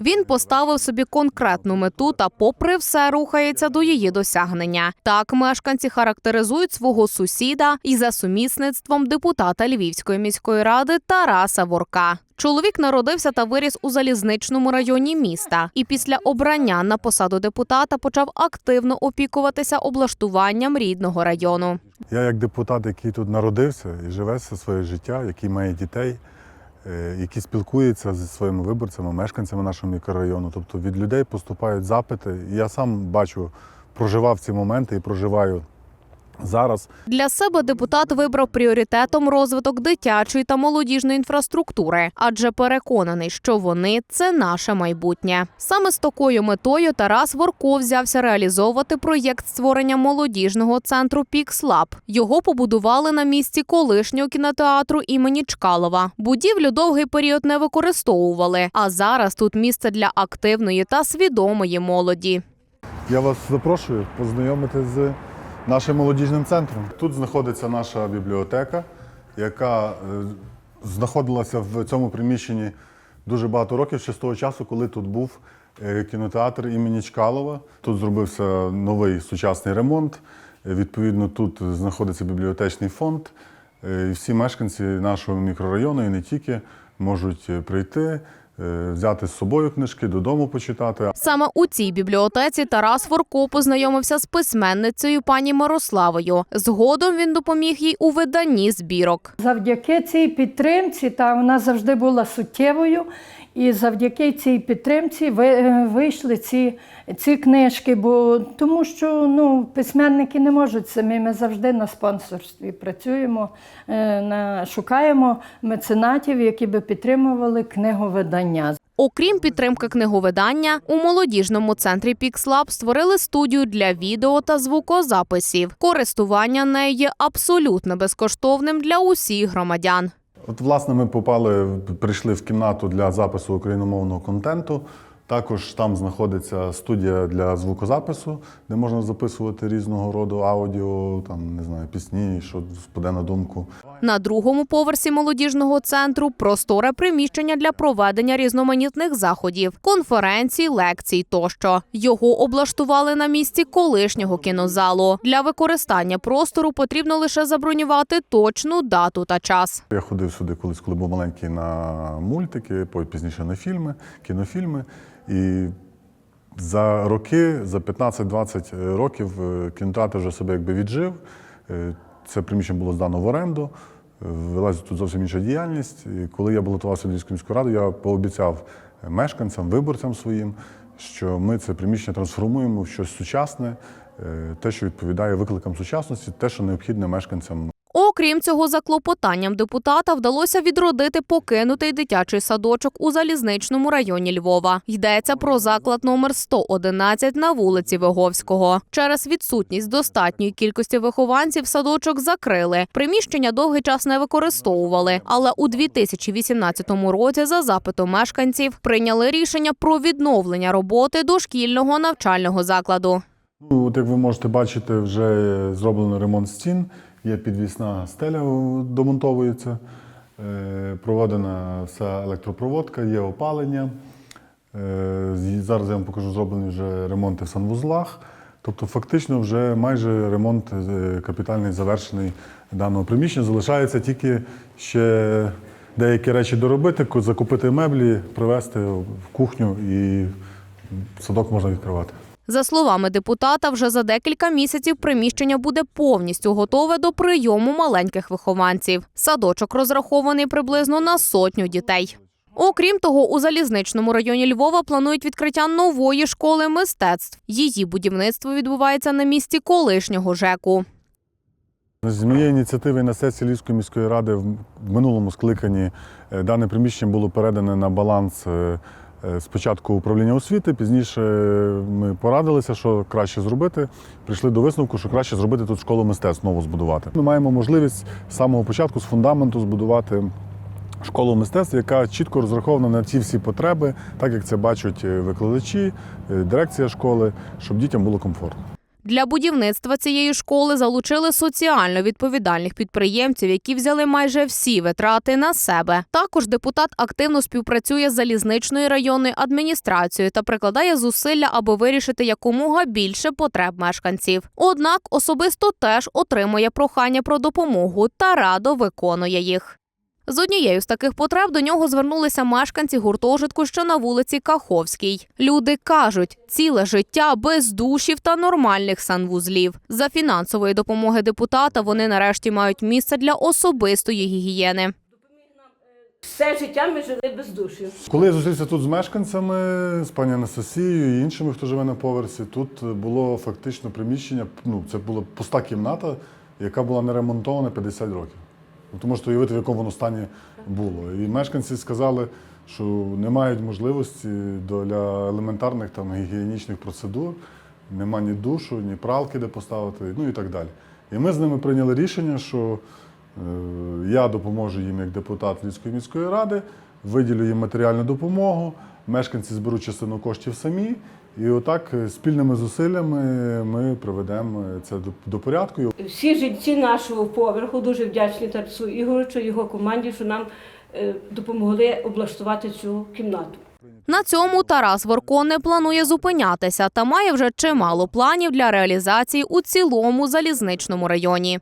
Він поставив собі конкретну мету та, попри все, рухається до її досягнення. Так мешканці характеризують свого сусіда і за сумісництвом депутата Львівської міської ради Тараса Ворка. Чоловік народився та виріс у залізничному районі міста, і після обрання на посаду депутата почав активно опікуватися облаштуванням рідного району. Я як депутат, який тут народився і живе все своє життя, який має дітей, е, які спілкуються зі своїми виборцями, мешканцями нашого мікрорайону. Тобто від людей поступають запити. І я сам бачу, проживав ці моменти і проживаю зараз. Для себе депутат вибрав пріоритетом розвиток дитячої та молодіжної інфраструктури, адже переконаний, що вони це наше майбутнє. Саме з такою метою Тарас Ворко взявся реалізовувати проєкт створення молодіжного центру Пікслаб. Його побудували на місці колишнього кінотеатру імені Чкалова. Будівлю довгий період не використовували, а зараз тут місце для активної та свідомої молоді. Я вас запрошую познайомитись з нашим молодіжним центром. Тут знаходиться наша бібліотека, яка е, знаходилася в цьому приміщенні дуже багато років, ще з того часу, коли тут був е, кінотеатр імені Чкалова. Тут зробився новий сучасний ремонт. Е, Відповідно, тут знаходиться бібліотечний фонд. І всі мешканці нашого мікрорайону і не тільки можуть прийти, взяти з собою книжки, додому почитати. Саме у цій бібліотеці Тарас Ворко познайомився з письменницею пані Мирославою. Згодом він допоміг їй у виданні збірок. Завдяки цій підтримці, та вона завжди була суттєвою, і завдяки цій підтримці е, вийшли ці, ці книжки, бо тому що ну, письменники не можуть самі. Ми завжди на спонсорстві працюємо, е, на, шукаємо меценатів, які би підтримували книговидання. Окрім підтримки книговидання, у молодіжному центрі Пікслаб створили студію для відео та звукозаписів. Користування нею є абсолютно безкоштовним для усіх громадян. От, власне, ми попали, прийшли в кімнату для запису україномовного контенту. Також там знаходиться студія для звукозапису, де можна записувати різного роду аудіо, там не знаю, пісні, що спаде на думку. На другому поверсі молодіжного центру просторе приміщення для проведення різноманітних заходів, конференцій, лекцій тощо. Його облаштували на місці колишнього кінозалу. Для використання простору потрібно лише забронювати точну дату та час. Я ходив сюди колись, коли був маленький на мультики, пізніше на фільми, кінофільми. І за роки, за 15-20 років, е, кінотеатр вже себе якби віджив. Це приміщення було здано в оренду, велася тут зовсім інша діяльність. І коли я балотувався в Львівську міську раду, я пообіцяв мешканцям, виборцям своїм, що ми це приміщення трансформуємо в щось сучасне, е, те, що відповідає викликам сучасності, те, що необхідне мешканцям Окрім цього, за клопотанням депутата вдалося відродити покинутий дитячий садочок у залізничному районі Львова. Йдеться про заклад номер 111 на вулиці Виговського. Через відсутність достатньої кількості вихованців садочок закрили. Приміщення довгий час не використовували, але у 2018 році за запитом мешканців прийняли рішення про відновлення роботи дошкільного навчального закладу. Ну, от як ви можете бачити, вже зроблено ремонт стін, є підвісна стеля домонтовується, е, проведена вся електропроводка, є опалення. Е, Зараз я вам покажу зроблені вже ремонти в санвузлах. Тобто, фактично, вже майже ремонт е, капітальний завершений даного приміщення. Залишається тільки ще деякі речі доробити, закупити меблі, привезти в кухню і садок можна відкривати. За словами депутата, вже за декілька місяців приміщення буде повністю готове до прийому маленьких вихованців. Садочок розрахований приблизно на сотню дітей. Окрім того, у залізничному районі Львова планують відкриття нової школи мистецтв. Її будівництво відбувається на місці колишнього ЖЕКу. З моєї ініціативи на сесії Львівської міської ради в минулому скликанні е, дане приміщення було передане на баланс е, спочатку управління освіти. Пізніше е, ми порадилися, що краще зробити. Прийшли до висновку, що краще зробити тут школу мистецтв нову збудувати. Ми маємо можливість з самого початку з фундаменту збудувати. Школу мистецтв, яка чітко розрахована на ці всі потреби, так як це бачать е, викладачі, е, дирекція школи, щоб дітям було комфортно. Для будівництва цієї школи залучили соціально відповідальних підприємців, які взяли майже всі витрати на себе. Також депутат активно співпрацює з залізничною районною адміністрацією та прикладає зусилля, аби вирішити якомога більше потреб мешканців. Однак особисто теж отримує прохання про допомогу та радо виконує їх. З однією з таких потреб до нього звернулися мешканці гуртожитку, що на вулиці Каховській. Люди кажуть, ціле життя без душів та нормальних санвузлів. За фінансової допомоги депутата вони нарешті мають місце для особистої гігієни. Все життя ми жили без душі. Коли я зустрівся тут з мешканцями, з пані Анастасією і іншими, хто живе на поверсі, тут було фактично приміщення, ну, це була пуста кімната, яка була не ремонтована 50 років. Ну, Тому що уявити, в якому воно стані було. І мешканці сказали, що не мають можливості для елементарних там, гігієнічних процедур, нема ні душу, ні пралки, де поставити, ну і так далі. І ми з ними прийняли рішення, що Е, Я допоможу їм як депутат Львівської міської ради, виділю їм матеріальну допомогу, мешканці зберуть частину коштів самі. І отак е, спільними зусиллями ми приведемо це до, до порядку. Всі жильці нашого поверху дуже вдячні Тарцу Ігоричу, його команді, що нам е, допомогли облаштувати цю кімнату. На цьому Тарас Ворко не планує зупинятися та має вже чимало планів для реалізації у цілому залізничному районі.